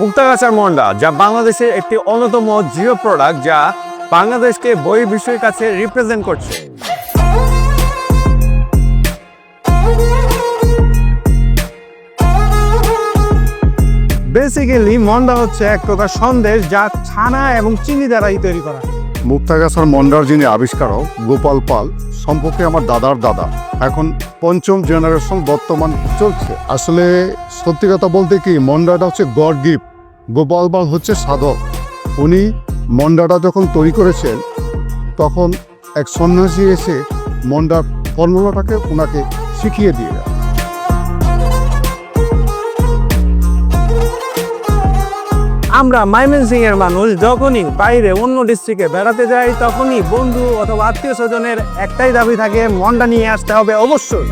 মুক্তাগাছার মন্ডা যা বাংলাদেশের একটি অন্যতম জিও প্রোডাক্ট যা বাংলাদেশকে বই বিশ্বের কাছে রিপ্রেজেন্ট করছে। বেসিক্যালি মন্ডা হচ্ছে এক প্রকার সন্দেশ যা ছানা এবং চিনি দ্বারাই তৈরি করা। মুক্তাগাছার মন্ডার যিনি আবিষ্কারক, গোপাল পাল, সম্পর্কে আমার দাদার দাদা। এখন পঞ্চম জেনারেশন বর্তমান চলছে। আসলে সত্যি কথা বলতে কি মন্ডাটা হচ্ছে গড গিফট। গোপাল পাল হচ্ছে সাধক। উনি মন্ডাটা যখন তৈরি করেছেন, তখন এক সন্ন্যাসী এসে মন্ডার ফর্মুলাটাকে ওনাকে শিখিয়ে দিয়ে গেল। আমরা ময়মনসিং এর মানুষ যখনই বাইরে অন্য ডিস্ট্রিক্টে বেড়াতে যাই, তখনই বন্ধু অথবা আত্মীয় স্বজনের একটাই দাবি থাকে মন্ডা নিয়ে আসতে হবে অবশ্যই।